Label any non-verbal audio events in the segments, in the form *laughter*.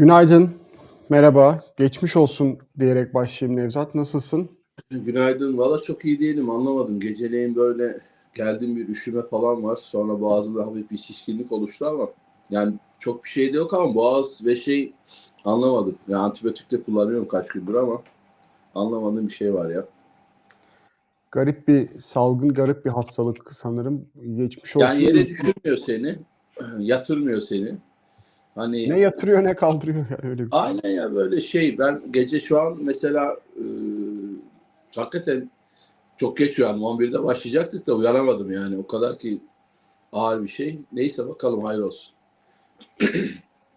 Günaydın, merhaba, geçmiş olsun diyerek başlayayım Nevzat. Nasılsın? Günaydın. Valla çok iyi değilim. Anlamadım. Geceleyin böyle geldiğim bir üşüme falan var. Sonra boğazımda hafif bir şişkinlik oluştu ama yani çok bir şey de yok ama boğaz ve şey anlamadım. Yani antibiyotik de kullanıyorum kaç gündür ama anlamadığım bir şey var ya. Garip bir salgın, garip bir hastalık sanırım. Geçmiş olsun. Yani yere düşürmüyor seni. *clears throat* Yatırmıyor seni. Hani Ne yatırıyor ne kaldırıyor yani öyle bir şey. aynen ya böyle şey. Ben gece şu an mesela e, hakikaten çok geç uyandım. 11'de başlayacaktık da uyanamadım yani. O kadar ki ağır bir şey. Neyse bakalım hayır olsun.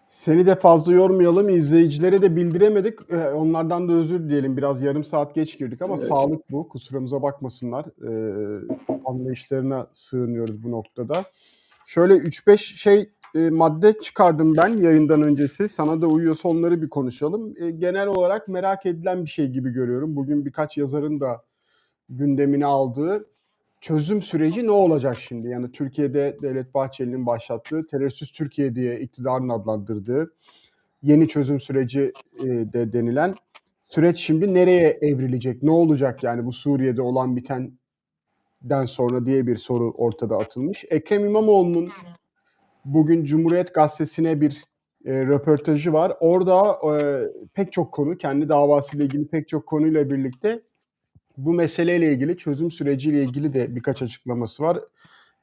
Seni de fazla yormayalım, izleyicilere de bildiremedik. Ee, Onlardan da özür dileyelim. Biraz yarım saat geç girdik ama Evet. sağlık bu. Kusurumuza bakmasınlar. Ee, anlayışlarına sığınıyoruz bu noktada. Şöyle 3-5 şey e, madde çıkardım ben yayından öncesi. Sana da uyuyorsa onları bir konuşalım. E, genel olarak merak edilen bir şey gibi görüyorum. Bugün birkaç yazarın da gündemine aldığı çözüm süreci ne olacak şimdi? Yani Türkiye'de Devlet Bahçeli'nin başlattığı terörsüz Türkiye diye iktidarın adlandırdığı yeni çözüm süreci e, de denilen süreç şimdi nereye evrilecek? Ne olacak yani bu Suriye'de olan bitenden sonra diye bir soru ortada atılmış. Ekrem İmamoğlu'nun bugün Cumhuriyet Gazetesi'ne bir e, röportajı var. Orada e, pek çok konu, kendi davasıyla ilgili pek çok konuyla birlikte bu meseleyle ilgili, çözüm süreciyle ilgili de birkaç açıklaması var.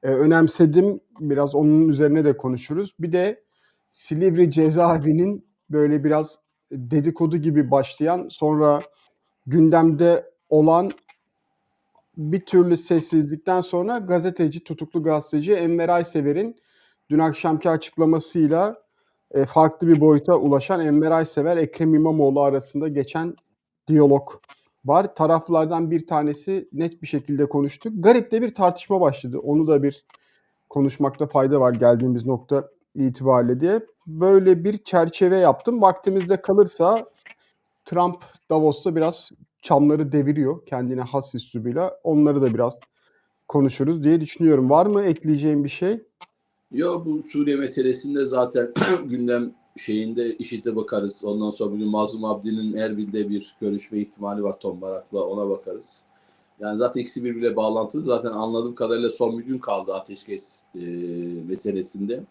E, önemsedim. Biraz onun üzerine de konuşuruz. Bir de Silivri cezaevinin böyle biraz dedikodu gibi başlayan sonra gündemde olan bir türlü sessizlikten sonra gazeteci, tutuklu gazeteci Enver Aysever'in dün akşamki açıklamasıyla e, farklı bir boyuta ulaşan Enver Aysever, Ekrem İmamoğlu arasında geçen diyalog var. Taraflardan bir tanesi net bir şekilde konuştu. Garip de bir tartışma başladı. Onu da bir konuşmakta fayda var geldiğimiz nokta itibariyle diye. Böyle bir çerçeve yaptım. Vaktimizde kalırsa Trump Davos'ta biraz çamları deviriyor kendine has üslubuyla. Onları da biraz konuşuruz diye düşünüyorum. Var mı ekleyeceğim bir şey? Yo bu Suriye meselesinde zaten *clears throat* gündem şeyinde işite bakarız. Ondan sonra bugün Mazlum Abdi'nin Erbil'de bir görüşme ihtimali var Tom Barak'la ona bakarız. Yani zaten ikisi birbiriyle bağlantılı. Zaten anladığım kadarıyla son bir gün kaldı ateşkes e, meselesinde.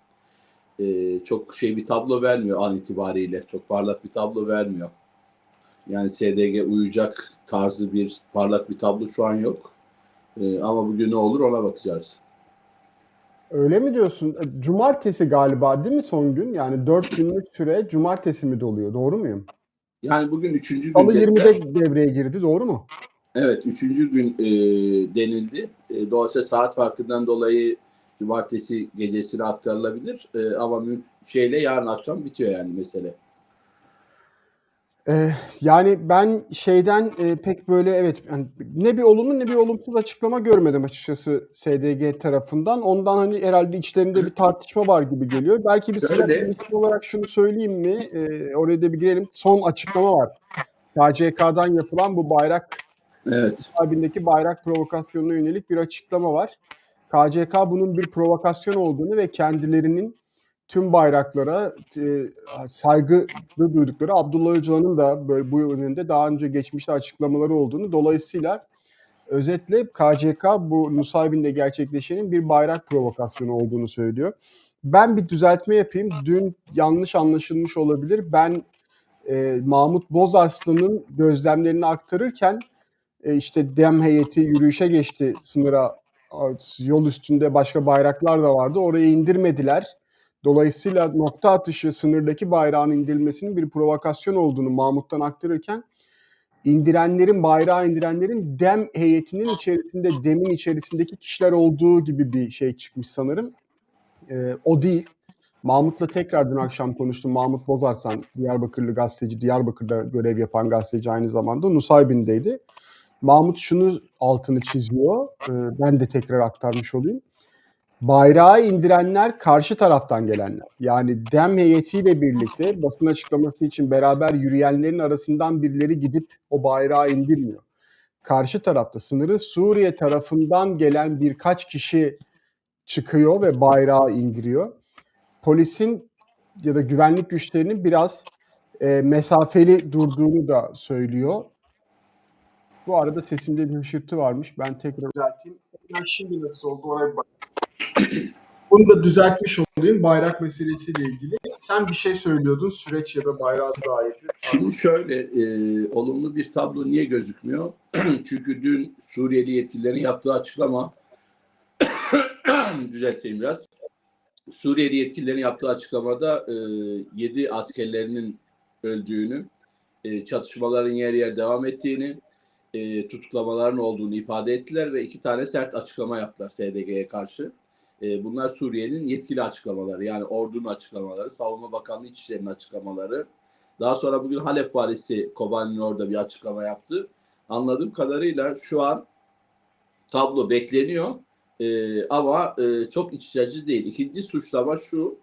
E, çok şey bir tablo vermiyor an itibariyle. Çok parlak bir tablo vermiyor. Yani SDG uyacak tarzı bir parlak bir tablo şu an yok. E, ama bugün ne olur ona bakacağız. Öyle mi diyorsun? E, Cumartesi galiba değil mi son gün? Yani 4 günlük süre cumartesi mi doluyor? Doğru muyum? Yani bugün üçüncü Salı gün 20'de devreye girdi. Doğru mu? Evet, üçüncü gün e, denildi. E, dolayısıyla saat farkından dolayı cumartesi gecesine aktarılabilir. E, ama şeyle yarın akşam bitiyor yani mesele. Ee, yani ben şeyden e, pek böyle evet yani ne bir olumlu ne bir olumsuz açıklama görmedim açıkçası SDG tarafından. Ondan hani herhalde içlerinde bir tartışma var gibi geliyor. Belki bir sıcak Şöyle. gelişme olarak şunu söyleyeyim mi? Ee, oraya da bir girelim. Son açıklama var. KCK'dan yapılan bu bayrak Evet. Bayrak provokasyonuna yönelik bir açıklama var. KCK bunun bir provokasyon olduğunu ve kendilerinin tüm bayraklara e, saygı duydukları Abdullah Öcalan'ın da böyle bu yönünde daha önce geçmişte açıklamaları olduğunu dolayısıyla özetle KCK bu Nusaybin'de gerçekleşenin bir bayrak provokasyonu olduğunu söylüyor. Ben bir düzeltme yapayım. Dün yanlış anlaşılmış olabilir. Ben e, Mahmut Bozarslan'ın gözlemlerini aktarırken e, işte DEM heyeti yürüyüşe geçti sınıra. Yol üstünde başka bayraklar da vardı. Oraya indirmediler. Dolayısıyla nokta atışı sınırdaki bayrağın indirilmesinin bir provokasyon olduğunu Mahmut'tan aktarırken indirenlerin, bayrağı indirenlerin DEM heyetinin içerisinde, DEM'in içerisindeki kişiler olduğu gibi bir şey çıkmış sanırım. Ee, o değil. Mahmut'la tekrar dün akşam konuştum. Mahmut Bozarsan, Diyarbakırlı gazeteci, Diyarbakır'da görev yapan gazeteci aynı zamanda Nusaybin'deydi. Mahmut şunu altını çiziyor. Ee, ben de tekrar aktarmış olayım. Bayrağı indirenler karşı taraftan gelenler. Yani DEM heyetiyle birlikte basın açıklaması için beraber yürüyenlerin arasından birileri gidip o bayrağı indirmiyor. Karşı tarafta sınırı Suriye tarafından gelen birkaç kişi çıkıyor ve bayrağı indiriyor. Polisin ya da güvenlik güçlerinin biraz e, mesafeli durduğunu da söylüyor. Bu arada sesimde bir hışırtı varmış. Ben tekrar düzelteyim. Ben şimdi nasıl oldu ona bir bak. *clears throat* Bunu da düzeltmiş olayım bayrak meselesiyle ilgili. Sen bir şey söylüyordun süreç ya da bayrağa dair. Şimdi şöyle e, olumlu bir tablo niye gözükmüyor? *clears throat* Çünkü dün Suriyeli yetkililerin yaptığı açıklama *clears throat* düzelteyim biraz. Suriyeli yetkililerin yaptığı açıklamada e, 7 askerlerinin öldüğünü, e, çatışmaların yer yer devam ettiğini, e, tutuklamaların olduğunu ifade ettiler ve iki tane sert açıklama yaptılar SDG'ye karşı. E, bunlar Suriye'nin yetkili açıklamaları yani ordunun açıklamaları, Savunma Bakanlığı İçişleri'nin açıklamaları. Daha sonra bugün Halep valisi Kobani'nin orada bir açıklama yaptı. Anladığım kadarıyla şu an tablo bekleniyor E, ama e, çok iç değil. İkinci suçlama şu,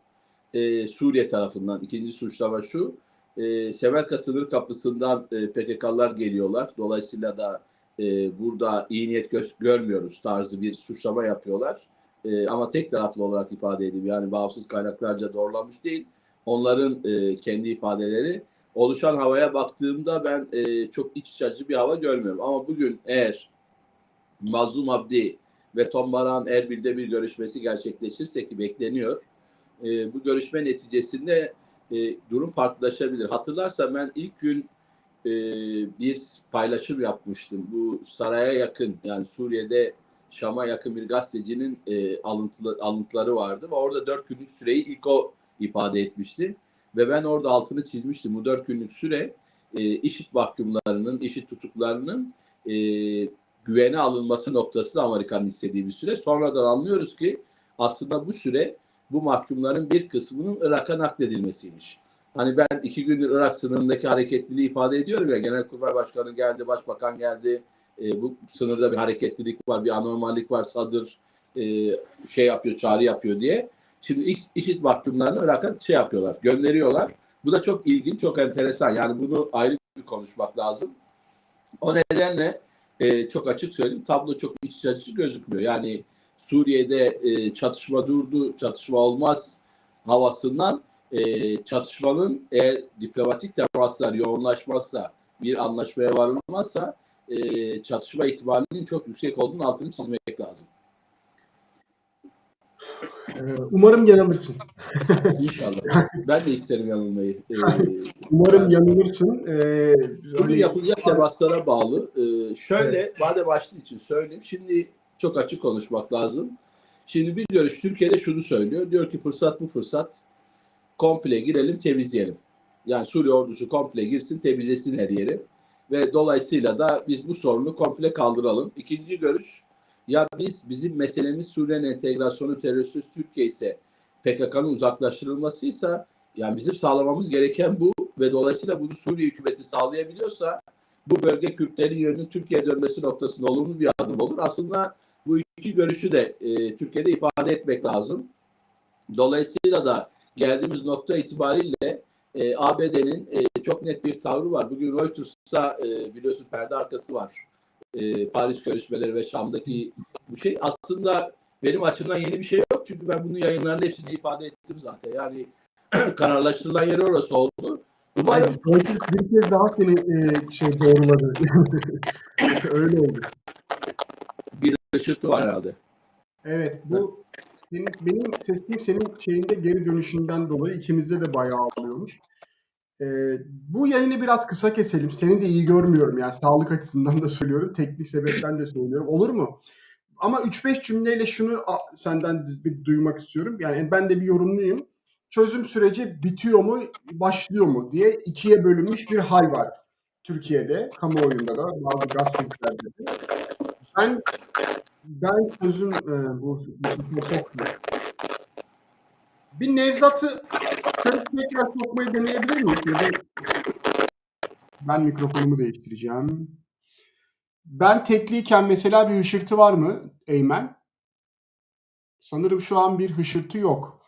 e, Suriye tarafından ikinci suçlama şu, e, Semerka sınır kapısından e, PKK'lar geliyorlar. Dolayısıyla da e, burada iyi niyet gö- görmüyoruz tarzı bir suçlama yapıyorlar. E, ama tek taraflı olarak ifade edeyim. Yani bağımsız kaynaklarca doğrulanmış değil. Onların e, kendi ifadeleri. Oluşan havaya baktığımda ben e, çok iç açıcı bir hava görmüyorum. Ama bugün eğer Mazlum Abdi ve Tom Baran Erbil'de bir görüşmesi gerçekleşirse ki bekleniyor. E, bu görüşme neticesinde e, durum farklılaşabilir. Hatırlarsan ben ilk gün e, bir paylaşım yapmıştım. Bu saraya yakın yani Suriye'de Şam'a yakın bir gazetecinin e, alıntılı, alıntıları vardı ve orada dört günlük süreyi ilk o ifade etmişti. Ve ben orada altını çizmiştim. Bu dört günlük süre e, işit mahkumlarının, işit tutuklarının e, güvene alınması noktasında Amerika'nın istediği bir süre. Sonradan anlıyoruz ki aslında bu süre bu mahkumların bir kısmının Irak'a nakledilmesiymiş. Hani ben iki gündür Irak sınırındaki hareketliliği ifade ediyorum ya. Genelkurmay Başkanı geldi, Başbakan geldi. E, bu sınırda bir hareketlilik var, bir anormallik var, sadır e, şey yapıyor, çağrı yapıyor diye. Şimdi işit mahkumlarını Irak'a şey yapıyorlar, gönderiyorlar. Bu da çok ilginç, çok enteresan. Yani bunu ayrı bir konuşmak lazım. O nedenle e, çok açık söyleyeyim tablo çok iç açıcı gözükmüyor. Yani Suriye'de e, çatışma durdu, çatışma olmaz havasından e, çatışmanın eğer diplomatik temaslar yoğunlaşmazsa, bir anlaşmaya varılmazsa e, çatışma ihtimalinin çok yüksek olduğunu altını çizmek lazım. Umarım yanılırsın. İnşallah. ben de isterim yanılmayı. E, Umarım Yani- yanılırsın. Ee, Bugün hani- yapılacak temaslara bağlı. Ee, şöyle, madem açtığı için söyleyeyim. Şimdi çok açık konuşmak lazım. Şimdi bir görüş Türkiye'de şunu söylüyor. Diyor ki fırsat bu fırsat. Komple girelim, temizleyelim. Yani Suriye ordusu komple girsin, temizlesin her yeri. Ve dolayısıyla da biz bu sorunu komple kaldıralım. İkinci görüş, ya biz bizim meselemiz Suriye'nin entegrasyonu terörsüz Türkiye ise PKK'nın uzaklaştırılmasıysa yani bizim sağlamamız gereken bu ve dolayısıyla bunu Suriye hükümeti sağlayabiliyorsa bu bölge Kürtlerin yönünün Türkiye'ye dönmesi noktasında olumlu bir adım olur. Aslında bu iki görüşü de e, Türkiye'de ifade etmek lazım. Dolayısıyla da geldiğimiz nokta itibariyle e, ABD'nin e, çok net bir tavrı var. Bugün Reuters'ta e, biliyorsun perde arkası var. E, Paris görüşmeleri ve Şam'daki bu şey aslında benim açımdan yeni bir şey yok. Çünkü ben bunu yayınlarda hepsini ifade ettim zaten. Yani *clears throat* kararlaştırılan yer orası oldu. Umarım Reuters bir kez daha seni e, şey doğruladı. *laughs* Öyle oldu. Bir ışırtı var herhalde. Evet bu senin, benim sesim senin şeyinde geri dönüşünden dolayı ikimizde de bayağı ağlıyormuş. Ee, bu yayını biraz kısa keselim. Seni de iyi görmüyorum yani sağlık açısından da söylüyorum. Teknik sebepten de söylüyorum. Olur mu? Ama 3-5 cümleyle şunu senden bir duymak istiyorum. Yani ben de bir yorumluyum. Çözüm süreci bitiyor mu, başlıyor mu diye ikiye bölünmüş bir hal var. Türkiye'de, kamuoyunda da, bazı gazetelerde de. Ben ben çözüm e, bu, bir Nevzat'ı kırıp tekrar sokmayı deneyebilir miyiz? Ben mikrofonumu değiştireceğim. Ben tekliyken mesela bir hışırtı var mı Eymen? Sanırım şu an bir hışırtı yok.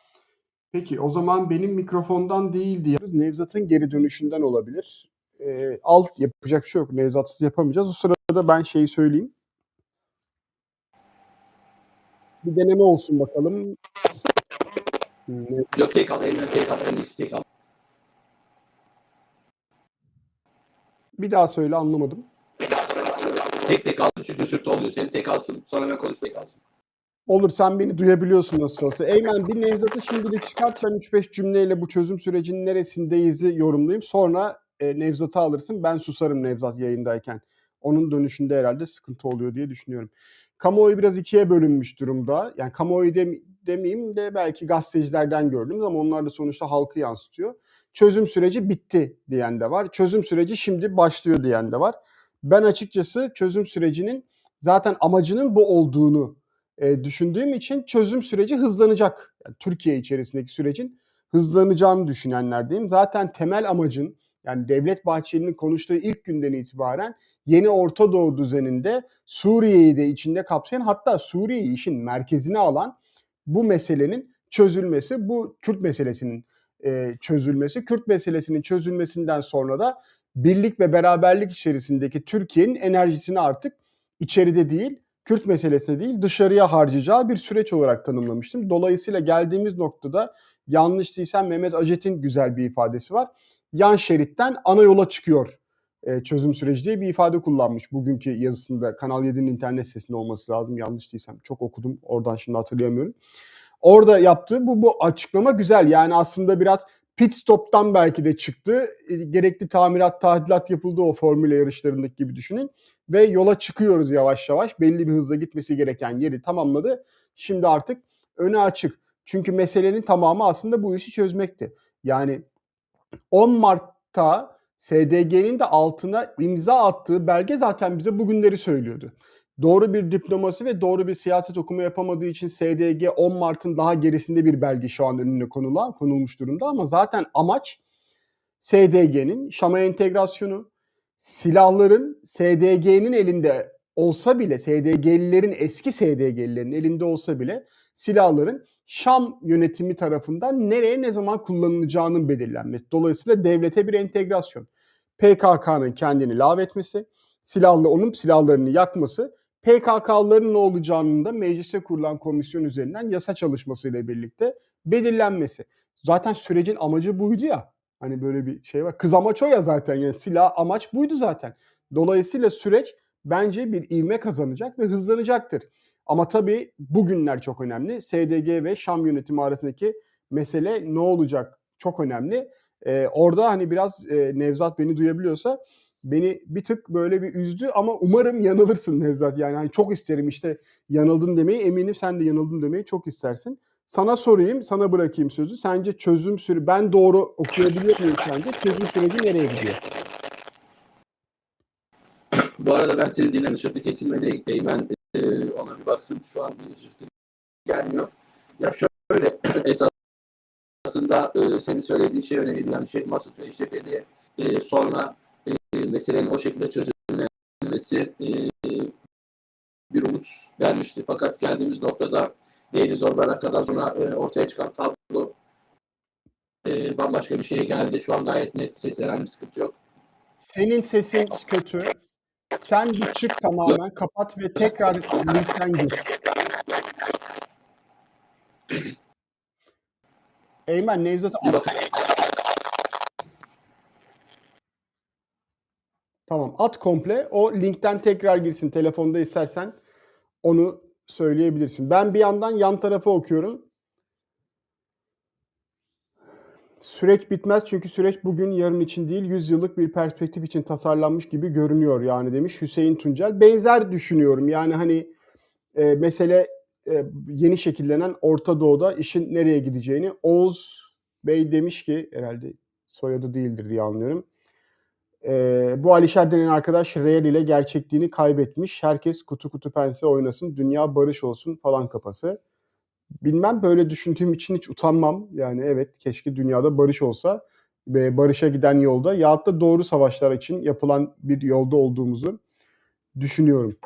Peki o zaman benim mikrofondan değil diye Nevzat'ın geri dönüşünden olabilir. Ee, alt yapacak bir şey yok. Nevzat'sız yapamayacağız. O sırada ben şeyi söyleyeyim. Bir deneme olsun bakalım. Ne- Yok tek al, elinden tek al, iyisi tek al. Bir daha söyle anlamadım. Tek tek alsın çünkü sürtü oluyor. Seni tek alsın. Sonra ben konuşmayı kalsın. Olur sen beni duyabiliyorsun nasıl olsa. Eymen bir Nevzat'ı şimdilik çıkart ben 3-5 cümleyle bu çözüm sürecinin neresindeyiz'i yorumlayayım. Sonra e, Nevzat'ı alırsın ben susarım Nevzat yayındayken. Onun dönüşünde herhalde sıkıntı oluyor diye düşünüyorum. Kamuoyu biraz ikiye bölünmüş durumda. Yani kamuoyu dem- demeyeyim de belki gazetecilerden gördüm ama onlar da sonuçta halkı yansıtıyor. Çözüm süreci bitti diyen de var. Çözüm süreci şimdi başlıyor diyen de var. Ben açıkçası çözüm sürecinin zaten amacının bu olduğunu e, düşündüğüm için çözüm süreci hızlanacak. Yani Türkiye içerisindeki sürecin hızlanacağını düşünenlerdeyim. Zaten temel amacın yani Devlet Bahçeli'nin konuştuğu ilk günden itibaren yeni Orta Doğu düzeninde Suriye'yi de içinde kapsayan hatta Suriye'yi işin merkezine alan bu meselenin çözülmesi, bu Kürt meselesinin e, çözülmesi, Kürt meselesinin çözülmesinden sonra da birlik ve beraberlik içerisindeki Türkiye'nin enerjisini artık içeride değil, Kürt meselesi değil dışarıya harcayacağı bir süreç olarak tanımlamıştım. Dolayısıyla geldiğimiz noktada yanlış değilsem Mehmet Acet'in güzel bir ifadesi var. Yan şeritten ana yola çıkıyor e, çözüm süreci diye bir ifade kullanmış bugünkü yazısında. Kanal 7'nin internet sitesinde olması lazım yanlış değilsem. Çok okudum oradan şimdi hatırlayamıyorum. Orada yaptığı bu, bu açıklama güzel. Yani aslında biraz pit stop'tan belki de çıktı. E, Gerekli tamirat, tadilat yapıldı o formüle yarışlarındaki gibi düşünün ve yola çıkıyoruz yavaş yavaş. Belli bir hızla gitmesi gereken yeri tamamladı. Şimdi artık önü açık. Çünkü meselenin tamamı aslında bu işi çözmekti. Yani 10 Mart'ta SDG'nin de altına imza attığı belge zaten bize bugünleri söylüyordu. Doğru bir diplomasi ve doğru bir siyaset okuma yapamadığı için SDG 10 Mart'ın daha gerisinde bir belge şu an önüne konulan, konulmuş durumda ama zaten amaç SDG'nin Şam'a entegrasyonu, silahların SDG'nin elinde olsa bile, SDG'lilerin eski SDG'lilerin elinde olsa bile silahların Şam yönetimi tarafından nereye ne zaman kullanılacağının belirlenmesi. Dolayısıyla devlete bir entegrasyon. PKK'nın kendini lağvetmesi, silahlı onun silahlarını yakması, PKK'ların ne olacağının da mecliste kurulan komisyon üzerinden yasa çalışmasıyla birlikte belirlenmesi. Zaten sürecin amacı buydu ya. Hani böyle bir şey var. Kız o ya zaten. Yani silah amaç buydu zaten. Dolayısıyla süreç bence bir ivme kazanacak ve hızlanacaktır. Ama tabii bugünler çok önemli. SDG ve Şam yönetimi arasındaki mesele ne olacak çok önemli. Ee, orada hani biraz e, Nevzat beni duyabiliyorsa beni bir tık böyle bir üzdü ama umarım yanılırsın Nevzat. Yani hani çok isterim işte yanıldın demeyi eminim sen de yanıldın demeyi çok istersin. Sana sorayım, sana bırakayım sözü. Sence çözüm süreci, ben doğru okuyabiliyor muyum sence? Çözüm süreci nereye gidiyor? Bu arada ben senin dinleme şartı kesilmedi. Eymen e, ona bir baksın. Şu an bir gelmiyor. Ya şöyle *clears throat* esasında e, senin söylediğin şey önemli. Yani Şeyh Masut ve İşrek Bey'e e, sonra e, meselenin o şekilde çözülmesi e, bir umut vermişti. Fakat geldiğimiz noktada Deniz Zorbarak kadar sonra e, ortaya çıkan tablo e, bambaşka bir şeye geldi. Şu an gayet net. Sesler bir sıkıntı yok. Senin sesin kötü. Sen bir çık tamamen, kapat ve tekrar linkten gir. Eymen, Nevzat'ı at. Tamam, at komple. O linkten tekrar girsin. Telefonda istersen onu söyleyebilirsin. Ben bir yandan yan tarafa okuyorum. Süreç bitmez çünkü süreç bugün yarın için değil 100 yıllık bir perspektif için tasarlanmış gibi görünüyor yani demiş Hüseyin Tuncel. Benzer düşünüyorum yani hani e, mesele e, yeni şekillenen Orta Doğu'da işin nereye gideceğini Oğuz Bey demiş ki herhalde soyadı değildir diye anlıyorum. E, bu Alişer denen arkadaş real ile gerçekliğini kaybetmiş. Herkes kutu kutu pense oynasın, dünya barış olsun falan kafası. Bilmem böyle düşündüğüm için hiç utanmam. Yani evet keşke dünyada barış olsa ve barışa giden yolda yahut da doğru savaşlar için yapılan bir yolda olduğumuzu düşünüyorum.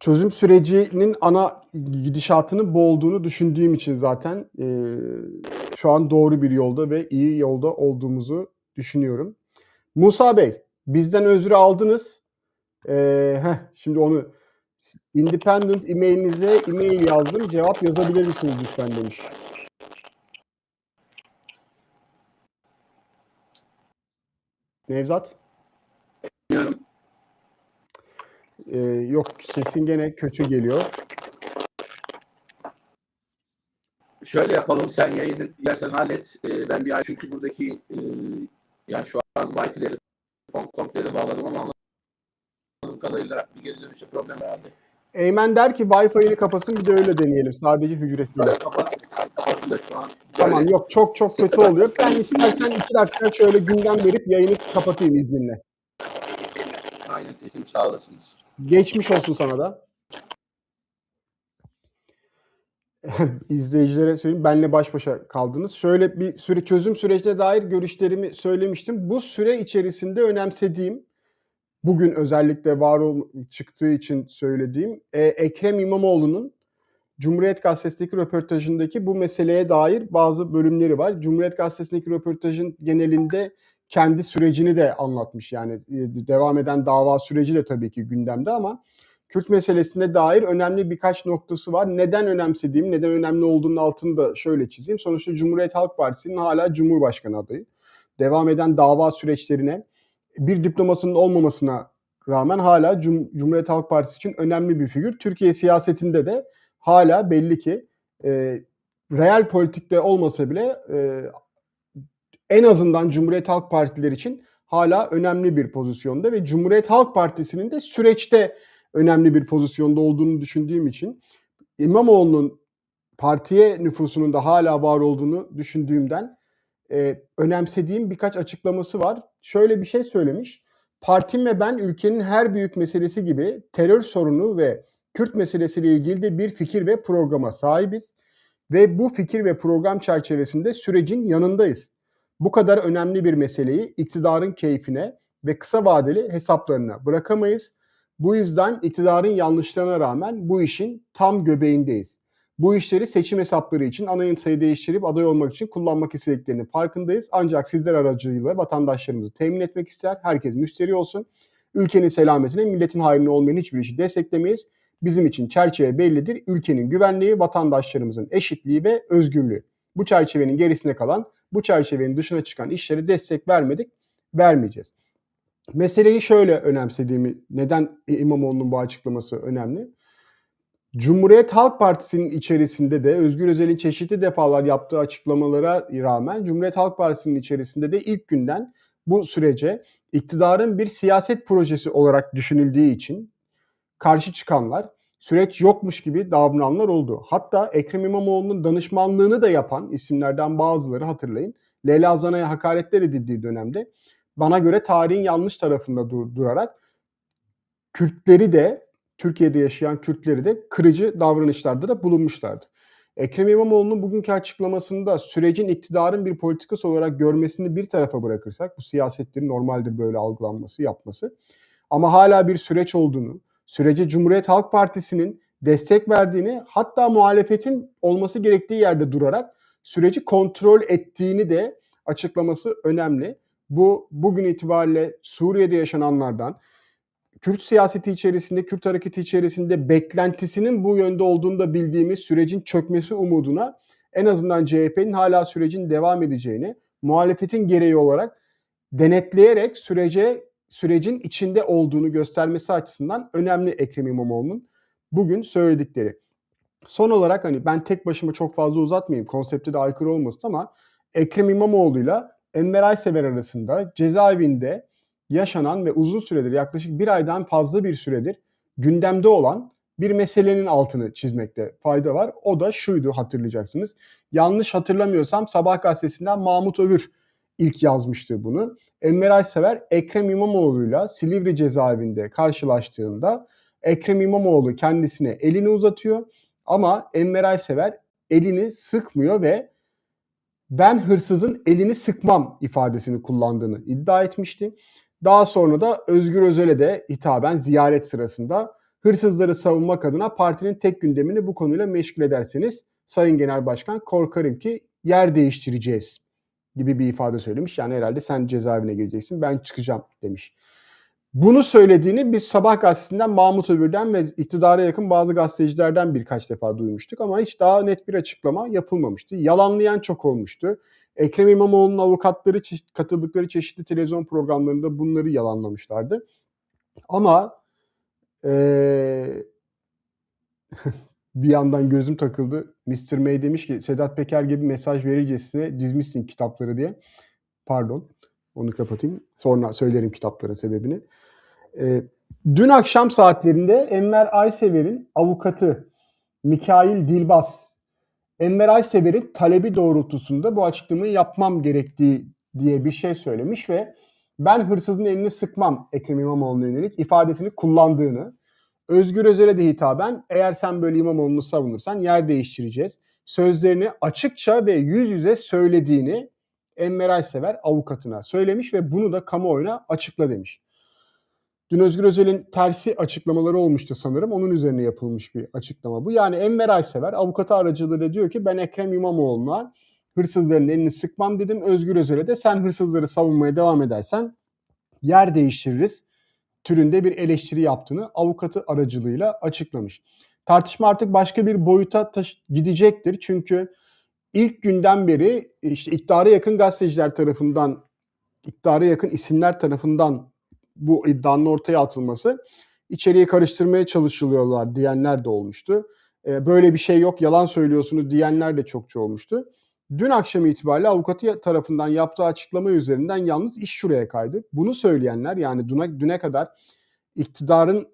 Çözüm sürecinin ana gidişatının bu olduğunu düşündüğüm için zaten e, şu an doğru bir yolda ve iyi yolda olduğumuzu düşünüyorum. Musa Bey, bizden özrü aldınız. E, heh, şimdi onu Independent e-mailinize e-mail yazdım. Cevap yazabilir misiniz lütfen demiş. Nevzat? Ee, yok sesin gene kötü geliyor. Şöyle yapalım. Sen yayını yersen hallet. Ee, ben bir ay çünkü buradaki e, yani şu an Wi-Fi'leri fon komple bağladım ama kadarıyla bir geri dönüşte problem herhalde. Eymen der ki Wi-Fi'ni kapasın bir de öyle deneyelim sadece hücresinde. Böyle kapat. Kapattı da şu an. Tamam yok çok çok kötü oluyor. Ben istersen iki dakika şöyle gündem verip yayını kapatayım izninle. Aynen teşekkür sağ olasınız. Geçmiş olsun sana da. *laughs* İzleyicilere söyleyeyim. Benle baş başa kaldınız. Şöyle bir süre çözüm sürecine dair görüşlerimi söylemiştim. Bu süre içerisinde önemsediğim bugün özellikle var ol, çıktığı için söylediğim e, Ekrem İmamoğlu'nun Cumhuriyet Gazetesi'ndeki röportajındaki bu meseleye dair bazı bölümleri var. Cumhuriyet Gazetesi'ndeki röportajın genelinde kendi sürecini de anlatmış. Yani e, devam eden dava süreci de tabii ki gündemde ama Kürt meselesine dair önemli birkaç noktası var. Neden önemsediğim, neden önemli olduğunun altını da şöyle çizeyim. Sonuçta Cumhuriyet Halk Partisi'nin hala Cumhurbaşkanı adayı. Devam eden dava süreçlerine bir diplomasının olmamasına rağmen hala Cum- Cumhuriyet Halk Partisi için önemli bir figür. Türkiye siyasetinde de hala belli ki e, real politikte olmasa bile e, en azından Cumhuriyet Halk Partileri için hala önemli bir pozisyonda ve Cumhuriyet Halk Partisi'nin de süreçte önemli bir pozisyonda olduğunu düşündüğüm için İmamoğlu'nun partiye nüfusunun da hala var olduğunu düşündüğümden e, önemsediğim birkaç açıklaması var. Şöyle bir şey söylemiş. Partim ve ben ülkenin her büyük meselesi gibi terör sorunu ve Kürt meselesiyle ilgili de bir fikir ve programa sahibiz. Ve bu fikir ve program çerçevesinde sürecin yanındayız. Bu kadar önemli bir meseleyi iktidarın keyfine ve kısa vadeli hesaplarına bırakamayız. Bu yüzden iktidarın yanlışlarına rağmen bu işin tam göbeğindeyiz. Bu işleri seçim hesapları için anayasayı değiştirip aday olmak için kullanmak istediklerinin farkındayız. Ancak sizler aracılığıyla vatandaşlarımızı temin etmek ister. Herkes müşteri olsun. Ülkenin selametine, milletin hayrına olmayan hiçbir işi desteklemeyiz. Bizim için çerçeve bellidir. Ülkenin güvenliği, vatandaşlarımızın eşitliği ve özgürlüğü. Bu çerçevenin gerisine kalan, bu çerçevenin dışına çıkan işlere destek vermedik, vermeyeceğiz. Meseleyi şöyle önemsediğimi, neden İmamoğlu'nun bu açıklaması önemli? Cumhuriyet Halk Partisi'nin içerisinde de Özgür Özel'in çeşitli defalar yaptığı açıklamalara rağmen Cumhuriyet Halk Partisi'nin içerisinde de ilk günden bu sürece iktidarın bir siyaset projesi olarak düşünüldüğü için karşı çıkanlar süreç yokmuş gibi davrananlar oldu. Hatta Ekrem İmamoğlu'nun danışmanlığını da yapan isimlerden bazıları hatırlayın. Leyla Zana'ya hakaretler edildiği dönemde bana göre tarihin yanlış tarafında dur- durarak Kürtleri de Türkiye'de yaşayan Kürtleri de kırıcı davranışlarda da bulunmuşlardı. Ekrem İmamoğlu'nun bugünkü açıklamasında sürecin iktidarın bir politikası olarak görmesini bir tarafa bırakırsak bu siyasetlerin normaldir böyle algılanması, yapması. Ama hala bir süreç olduğunu, sürece Cumhuriyet Halk Partisi'nin destek verdiğini, hatta muhalefetin olması gerektiği yerde durarak süreci kontrol ettiğini de açıklaması önemli. Bu bugün itibariyle Suriye'de yaşananlardan, Kürt siyaseti içerisinde, Kürt hareketi içerisinde beklentisinin bu yönde olduğunu da bildiğimiz sürecin çökmesi umuduna en azından CHP'nin hala sürecin devam edeceğini, muhalefetin gereği olarak denetleyerek sürece sürecin içinde olduğunu göstermesi açısından önemli Ekrem İmamoğlu'nun bugün söyledikleri. Son olarak hani ben tek başıma çok fazla uzatmayayım konsepte de aykırı olmasın ama Ekrem İmamoğlu'yla Enver Aysever arasında cezaevinde yaşanan ve uzun süredir yaklaşık bir aydan fazla bir süredir gündemde olan bir meselenin altını çizmekte fayda var. O da şuydu hatırlayacaksınız. Yanlış hatırlamıyorsam Sabah gazetesinden Mahmut Övür ilk yazmıştı bunu. Enver Aysever Ekrem İmamoğlu'yla Silivri cezaevinde karşılaştığında Ekrem İmamoğlu kendisine elini uzatıyor ama Enver Aysever elini sıkmıyor ve ben hırsızın elini sıkmam ifadesini kullandığını iddia etmişti. Daha sonra da Özgür Özel'e de hitaben ziyaret sırasında hırsızları savunmak adına partinin tek gündemini bu konuyla meşgul ederseniz Sayın Genel Başkan korkarım ki yer değiştireceğiz gibi bir ifade söylemiş. Yani herhalde sen cezaevine gireceksin ben çıkacağım demiş. Bunu söylediğini biz Sabah gazetesinden Mahmut Övür'den ve iktidara yakın bazı gazetecilerden birkaç defa duymuştuk ama hiç daha net bir açıklama yapılmamıştı. Yalanlayan çok olmuştu. Ekrem İmamoğlu'nun avukatları katıldıkları çeşitli televizyon programlarında bunları yalanlamışlardı. Ama eee, *laughs* bir yandan gözüm takıldı. Mr. May demiş ki Sedat Peker gibi mesaj vericesine dizmişsin kitapları diye. Pardon. Onu kapatayım. Sonra söylerim kitapların sebebini. Ee, dün akşam saatlerinde Enver Aysever'in avukatı Mikail Dilbaz, Enver Aysever'in talebi doğrultusunda bu açıklamayı yapmam gerektiği diye bir şey söylemiş ve ben hırsızın elini sıkmam Ekrem İmamoğlu'na yönelik ifadesini kullandığını, Özgür Özel'e de hitaben eğer sen böyle İmamoğlu'nu savunursan yer değiştireceğiz. Sözlerini açıkça ve yüz yüze söylediğini Enver Aysever avukatına söylemiş ve bunu da kamuoyuna açıkla demiş. Dün Özgür Özel'in tersi açıklamaları olmuştu sanırım. Onun üzerine yapılmış bir açıklama bu. Yani Enver Aysever avukatı aracılığıyla diyor ki ben Ekrem İmamoğlu'na hırsızların elini sıkmam dedim. Özgür Özel'e de sen hırsızları savunmaya devam edersen yer değiştiririz türünde bir eleştiri yaptığını avukatı aracılığıyla açıklamış. Tartışma artık başka bir boyuta taş- gidecektir. Çünkü ilk günden beri işte iktidara yakın gazeteciler tarafından, iktidara yakın isimler tarafından bu iddianın ortaya atılması içeriği karıştırmaya çalışılıyorlar diyenler de olmuştu. Ee, böyle bir şey yok, yalan söylüyorsunuz diyenler de çokça olmuştu. Dün akşam itibariyle avukatı tarafından yaptığı açıklama üzerinden yalnız iş şuraya kaydı. Bunu söyleyenler yani düne, düne kadar iktidarın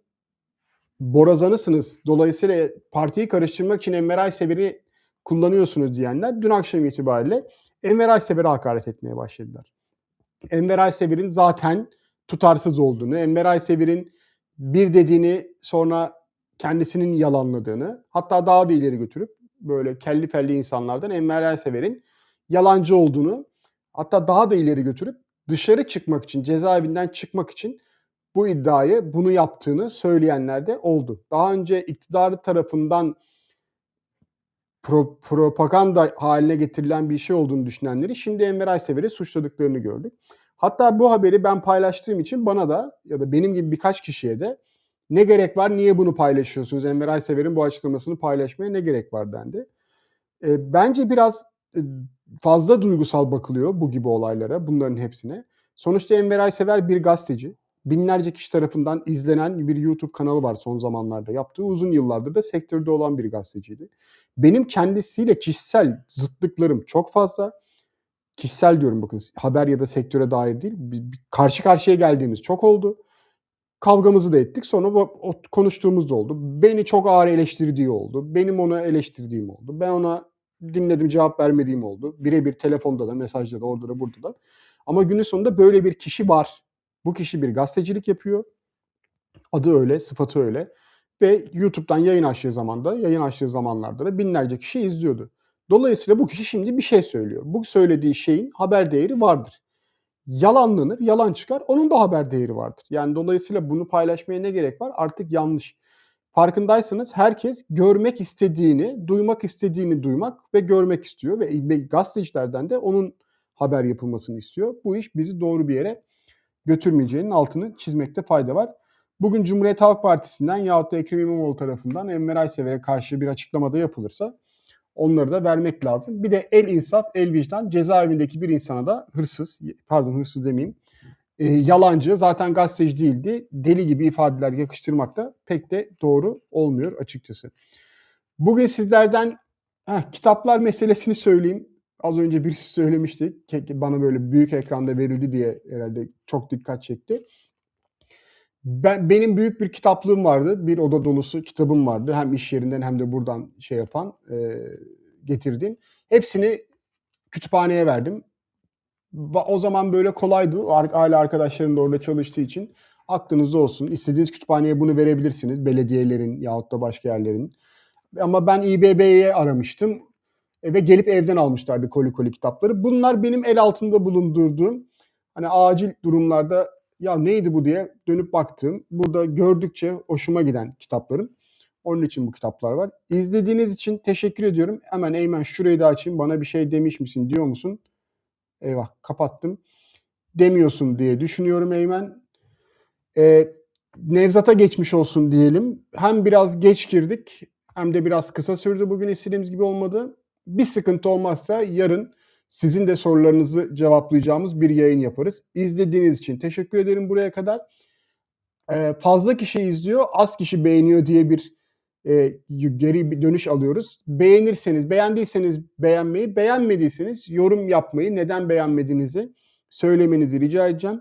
borazanısınız. Dolayısıyla partiyi karıştırmak için Enver Aysever'i kullanıyorsunuz diyenler dün akşam itibariyle Enver Aysever'e hakaret etmeye başladılar. Enver Aysever'in zaten tutarsız olduğunu, Enver Aysever'in bir dediğini sonra kendisinin yalanladığını, hatta daha da ileri götürüp böyle kelli felli insanlardan Enver Aysever'in yalancı olduğunu, hatta daha da ileri götürüp dışarı çıkmak için, cezaevinden çıkmak için bu iddiayı, bunu yaptığını söyleyenler de oldu. Daha önce iktidarı tarafından pro- propaganda haline getirilen bir şey olduğunu düşünenleri şimdi Enver Aysever'i suçladıklarını gördük. Hatta bu haberi ben paylaştığım için bana da ya da benim gibi birkaç kişiye de ne gerek var, niye bunu paylaşıyorsunuz? Enver Aysever'in bu açıklamasını paylaşmaya ne gerek var dendi. E, bence biraz e, fazla duygusal bakılıyor bu gibi olaylara, bunların hepsine. Sonuçta Enver Aysever bir gazeteci. Binlerce kişi tarafından izlenen bir YouTube kanalı var son zamanlarda. Yaptığı uzun yıllardır da sektörde olan bir gazeteciydi. Benim kendisiyle kişisel zıtlıklarım çok fazla. Kişisel diyorum bakın haber ya da sektöre dair değil. Bir- Karşı karşıya geldiğimiz çok oldu. Kavgamızı da ettik. Sonra o konuştuğumuz da oldu. Beni çok ağır eleştirdiği oldu. Benim ona eleştirdiğim oldu. Ben ona dinledim cevap vermediğim oldu. Birebir telefonda da mesajda da orada da burada da. Ama günün sonunda böyle bir kişi var. Bu kişi bir gazetecilik yapıyor. Adı öyle, sıfatı öyle. Ve YouTube'dan yayın açtığı zamanda, yayın açtığı zamanlarda da binlerce kişi izliyordu. Dolayısıyla bu kişi şimdi bir şey söylüyor. Bu söylediği şeyin haber değeri vardır. Yalanlanır, yalan çıkar. Onun da haber değeri vardır. Yani dolayısıyla bunu paylaşmaya ne gerek var? Artık yanlış. Farkındaysanız herkes görmek istediğini, duymak istediğini duymak ve görmek istiyor ve gazetecilerden de onun haber yapılmasını istiyor. Bu iş bizi doğru bir yere götürmeyeceğinin altını çizmekte fayda var. Bugün Cumhuriyet Halk Partisi'nden yahut da Ekrem İmamoğlu tarafından Enver Aysever'e karşı bir açıklamada yapılırsa onları da vermek lazım. Bir de el insaf, el vicdan cezaevindeki bir insana da hırsız, pardon hırsız demeyeyim, e, yalancı, zaten gazeteci değildi, deli gibi ifadeler yakıştırmak da pek de doğru olmuyor açıkçası. Bugün sizlerden heh, kitaplar meselesini söyleyeyim. Az önce birisi söylemişti. Bana böyle büyük ekranda verildi diye herhalde çok dikkat çekti. Ben benim büyük bir kitaplığım vardı. Bir oda dolusu kitabım vardı. Hem iş yerinden hem de buradan şey yapan, e, getirdim. Hepsini kütüphaneye verdim. O zaman böyle kolaydı. Aile arkadaşlarım da orada çalıştığı için aklınızda olsun. İstediğiniz kütüphaneye bunu verebilirsiniz. Belediyelerin yahut da başka yerlerin. Ama ben İBB'ye aramıştım e, ve gelip evden almışlardı koli koli kitapları. Bunlar benim el altında bulundurduğum hani acil durumlarda ya neydi bu diye dönüp baktığım, burada gördükçe hoşuma giden kitaplarım. Onun için bu kitaplar var. İzlediğiniz için teşekkür ediyorum. Hemen Eymen şurayı da açayım. Bana bir şey demiş misin diyor musun? Eyvah kapattım. Demiyorsun diye düşünüyorum Eymen. Ee, Nevzat'a geçmiş olsun diyelim. Hem biraz geç girdik hem de biraz kısa sürdü bugün istediğimiz gibi olmadı. Bir sıkıntı olmazsa yarın sizin de sorularınızı cevaplayacağımız bir yayın yaparız. İzlediğiniz için teşekkür ederim buraya kadar. Ee, fazla kişi izliyor, az kişi beğeniyor diye bir e, geri bir dönüş alıyoruz. Beğenirseniz, beğendiyseniz beğenmeyi, beğenmediyseniz yorum yapmayı, neden beğenmediğinizi söylemenizi rica edeceğim.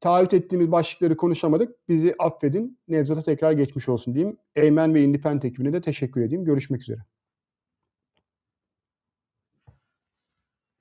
Taahhüt ettiğimiz başlıkları konuşamadık. Bizi affedin. Nevzat'a tekrar geçmiş olsun diyeyim. Eymen ve Independent ekibine de teşekkür edeyim. Görüşmek üzere.